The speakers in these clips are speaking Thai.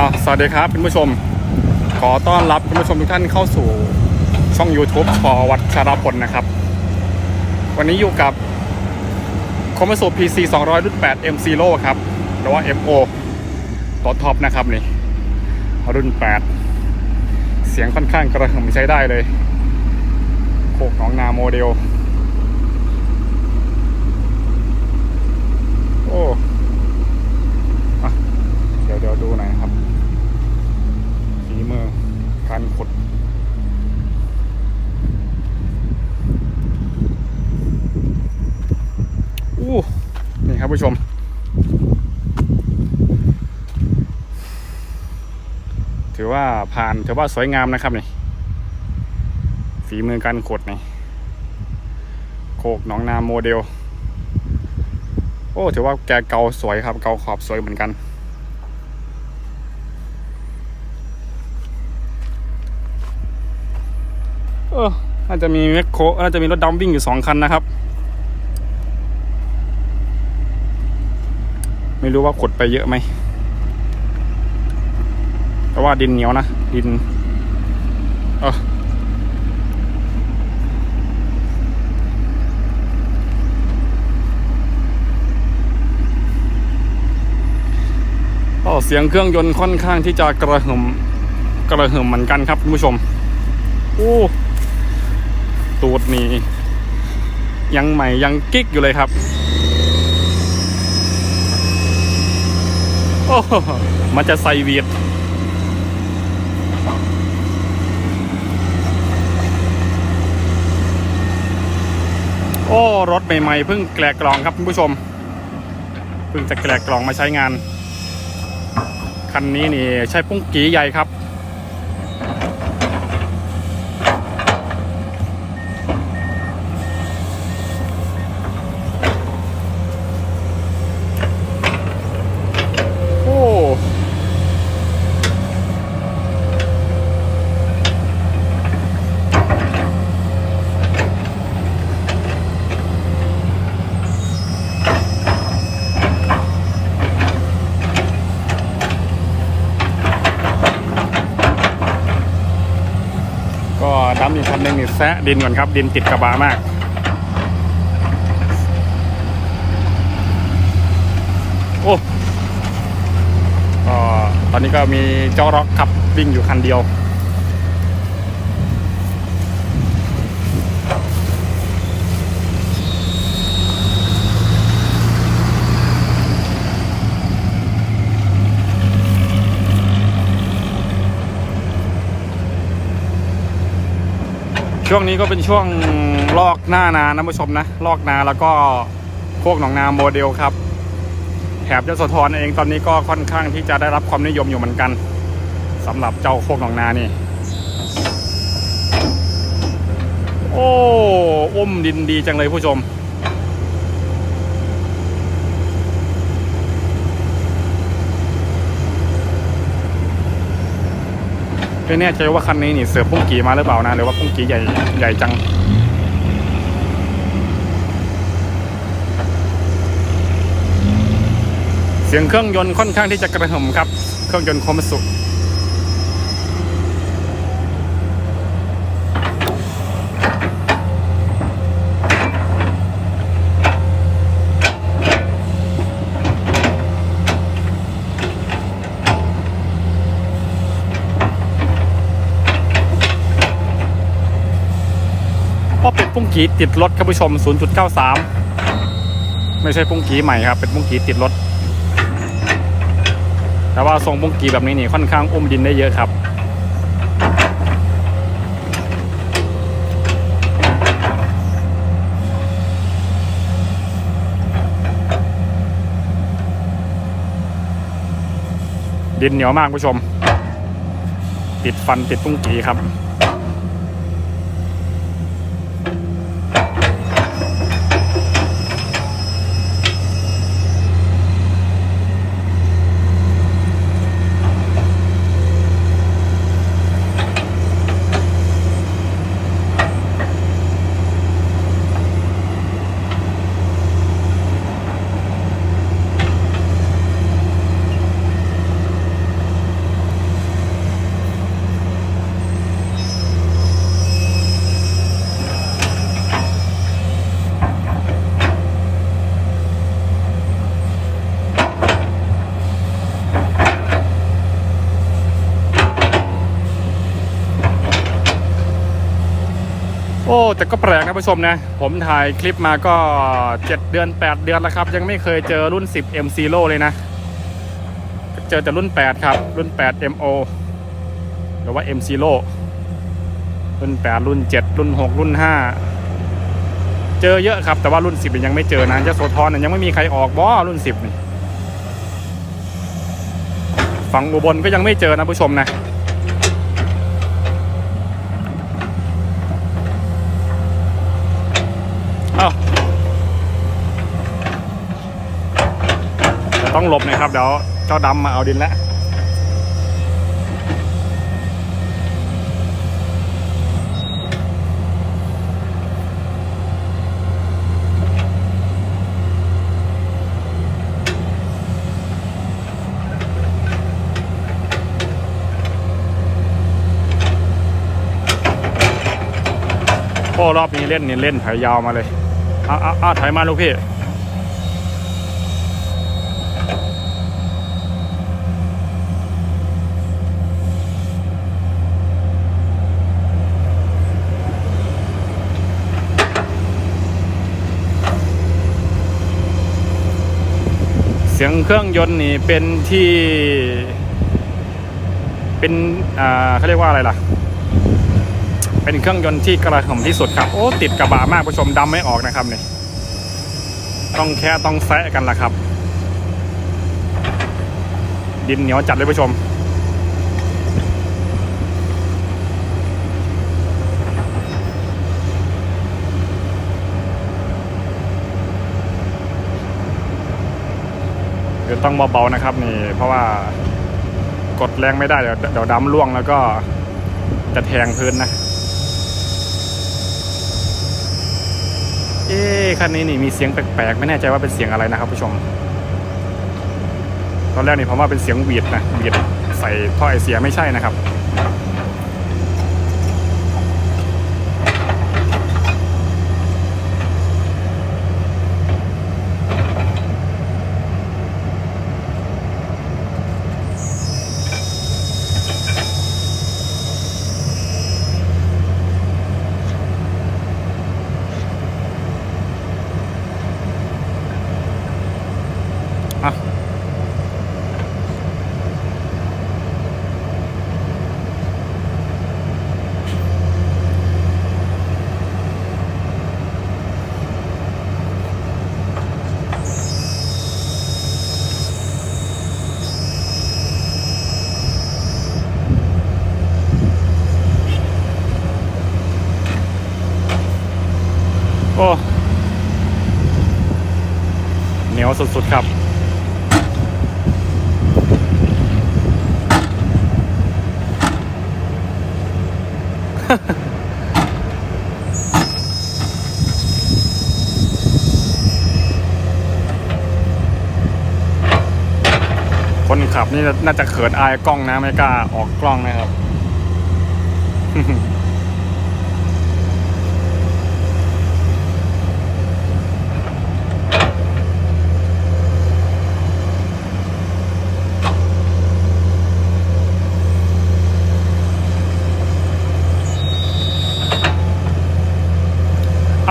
อาสวัสดีครับคุณผู้ชม ขอต้อนรับคุณผู้ชมทุกท่านเข้าสู่ช่อง YouTube ชอวัดชารพลนะครับ วันนี้อยู่กับคอมเมอร์โซ PC 200รุ่น8 M Zero ครับ หรือว่า MO ตัวท็อปนะครับนี่ รุ่น 8 เสียงค่อนข้างกระหึ่มใช้ได้เลยโคกหนองนาโมเดล โอ้อเดี๋ยวเดี๋ยวดูหน่อยครับ ฝีมือการขุดอู้นี่ครับผู้ชม ถือว่าผ่านถือว่าสวยงามนะครับนี่ฝีมือการขุดนี่โคกหนองนาโมเดล โอ้ถือว่าแกเกาสวยครับ เกาขอบสวยเหมือนกัน ออน่าจะมีแมคโครน่าจะมีรถดำวิ่งอยู่สองคันนะครับ ไม่รู้ว่าขดไปเยอะไหม แต่ว่าดินเหนียวนะ ดิน เออเสียงเครื่องยนต์ค่อนข้างที่จะกระหึ่มกระหึ่มเหมือนกันครับคุณผู้ชม โอ้ ตูดนี่ยังใหม่ยังกิ๊กอยู่เลยครับ โอ้โหมันจะใส่เวียดโอ้ รถใหม่ๆเพิ่งแกลกล่องครับคุณผู้ชม เพิ่งจะแกลกล่องมาใช้งาน คันนี้นี่ใช้ปุ้งกีใหญ่ครับ โอ้ ก็ดำอีกคันหนึ่งนี่ แซะดินก่อนครับ ดินติดกระบะมาก โอ้ก็ตอนนี้ก็มีเจ้าร็อกขับวิ่งอยู่คันเดียว ช่วงนี้ก็เป็นช่วงลอกหน้านานะผู้ชมนะ ลอกนาแล้วก็พวกหนองนาโมเดลครับแถบยโสธรเองตอนนี้ก็ค่อนข้างที่จะได้รับความนิยมอยู่เหมือนกันสำหรับเจ้าโคกหนองนานี่ โอ้อุ้มดินดีจังเลยผู้ชม ไม่แน่ใจว่าคันนี้นี่เสือพุ่งกีมาหรือเปล่านะหรือว่าพุ่งกีใหญ่ใหญ่จัง เสียงเครื่องยนต์ค่อนข้างที่จะกระหึ่มครับ เครื่องยนต์คมสุขพราะเป็นปุ้ง กีติดรถครับผู้ชม 0.93 ไม่ใช่ปุ้งกีใหม่ครับ เป็นปุ้งกีติดรถ แต่ว่าทรงปุ้งกีแบบนี้นี่ค่อนข้างอุ้มดินได้เยอะครับดินเหนียวมากผู้ชม ติดฟันติดปุ้งกีครับ โแต่ก็แปลกนะผู้ชมนะ ผมถ่ายคลิปมาก็ 7 เดือน 8 เดือนแล้วครับ ยังไม่เคยเจอรุ่น 10 M Zero เลยนะ เจอแต่รุ่น 8 ครับ รุ่น 8 MO หรือว่า M Zero รุ่น 8 รุ่น 7 รุ่น 6 รุ่น 5 เจอเยอะครับ แต่ว่ารุ่น 10 ยังไม่เจอนะยโสธรยังไม่มีใครออกบอรุ่น 10 ฝั่งอุบลก็ยังไม่เจอนะผู้ชมนะ เอ้าเดี๋ยว ต้องหลบนะครับเดี๋ยวเจ้าดำมาเอาดินแล้วโอ้รอบนี้เล่นนี่เล่นถอยยาวมาเลยอ้าวอ้าวอ้าวถอยมาลูกพี่ สียงเครื่องยนต์นี่เป็นที่ เป็นอ่าเขาเรียกว่าอะไรล่ะ เป็นเครื่องยนต์ที่กระหึ่มที่สุดครับ โอ้ติดกระบะมากผู้ชมดำไม่ออกนะครับนี่ต้องแค่ต้องแซะกันล่ะครับ ดินเหนียวจัดเลยผู้ชม เดี๋ยวต้องเบาๆนะครับ นี่ เพราะว่ากดแรงไม่ได้เดี๋ยวเดี๋ยวดำล่วงแล้วก็จะแทงพื้นนะ เอ๊ะคันนี้นี่มีเสียงแปลกๆ ไม่แน่ใจว่าเป็นเสียงอะไรนะครับผู้ชม ตอนแรกนี่ผมว่าเป็นเสียงหวีดนะหวีดใส่ท่อไอเสียไม่ใช่นะครับ สุดๆครับคนขับนี่น่าจะเขินอายกล้องนะไม่กล้าออกกล้องนะครับ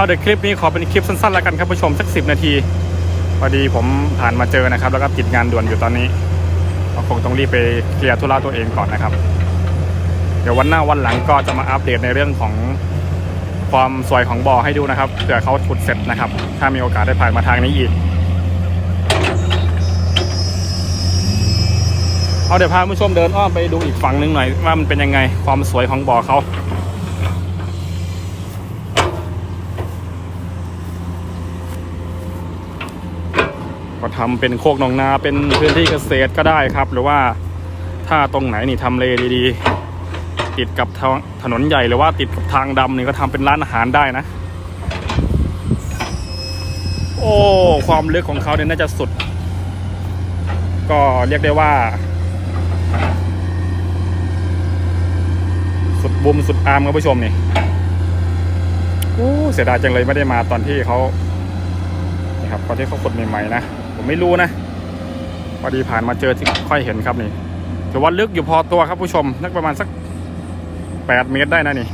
เดี๋ยวคลิปนี้ขอเป็นคลิปสั้นๆแล้วกันครับผู้ชมสักสิบนาทีพอดีผมผ่านมาเจอนะครับ แล้วก็ติดงานด่วนอยู่ตอนนี้ก็คงต้องรีบไปเคลียร์ธุระตัวเองก่อนนะครับ เดี๋ยววันหน้าวันหลังก็จะมาอัปเดตในเรื่องของความสวยของบ่อให้ดูนะครับเผื่อเขาขุดเสร็จนะครับ ถ้ามีโอกาสได้ผ่านมาทางนี้อีกเอาเดี๋ยวพาผู้ชมเดินอ้อมไปดูอีกฝั่งหนึ่งหน่อยว่ามันเป็นยังไงความสวยของบ่อเขา ก็ทำเป็นโคกหนองนาเป็นพื้นที่เกษตรก็ได้ครับ หรือว่าถ้าตรงไหนนี่ทำเลดีๆ ติดกับทางถนนใหญ่หรือว่าติดกับทางดำนี่ก็ทำเป็นร้านอาหารได้นะ โอ้ความลึกของเขาเนี่ยน่าจะสุด ก็เรียกได้ว่า สุดบุมสุดอามครับผู้ชมนี่โอ้เสียดายจังเลยไม่ได้มาตอนที่เขานี่ครับตอนที่เขาขุดใหม่ๆนะ ผมไม่รู้นะพอดีผ่านมาเจอที่ค่อยเห็นครับนี่ถือว่าลึกอยู่พอตัวครับผู้ชมนักประมาณสัก8เมตรได้นะนี่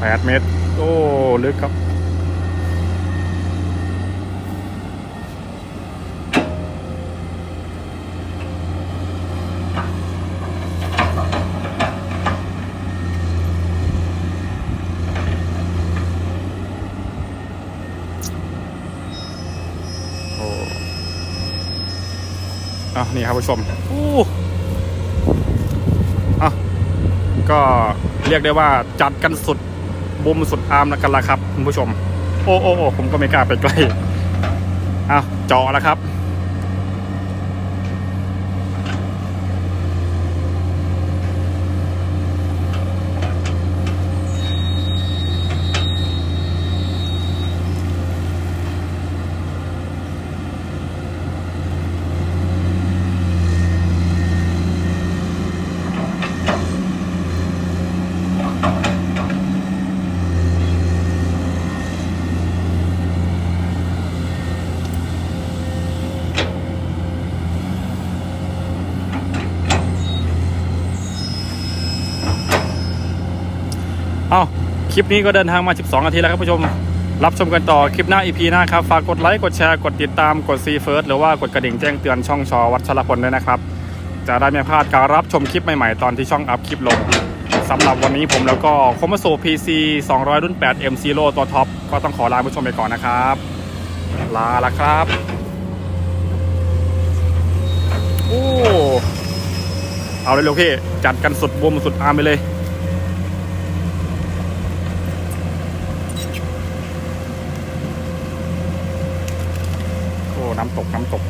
8เมตร โอ้ ลึกครับ อะนี่ครับผู้ชมอู้อะก็เรียกได้ว่าจัดกันสุดบุมสุดอาร์มแล้วกันละครับคุณผู้ชม โอ้โอ้โอ้ผมก็ไม่กล้าไปใกล้อะเจาะแล้วครับ เอ้าคลิปนี้ก็เดินทางมา 12 นาทีแล้วครับผู้ชม รับชมกันต่อคลิปหน้า EP หน้าครับ ฝากกดไลค์ กดแชร์ กดติดตาม กดซีเฟิร์สหรือว่ากดกระดิ่งแจ้งเตือนช่องชอวัชรพลด้วยนะครับ จะได้ไม่พลาดการรับชมคลิปใหม่ๆ ตอนที่ช่องอัพคลิปลงสำหรับวันนี้ผมแล้วก็คอมมาโซ PC 200 รุ่น 8 M Zero ตัวท็อป ก็ต้องขอลาผู้ชมไปก่อนนะครับ ลาละครับโอ้เอาเลยเร็วพี่ จัดกันสุดบวมสุดอาร์มไปเลย น้ำตกน้ำตก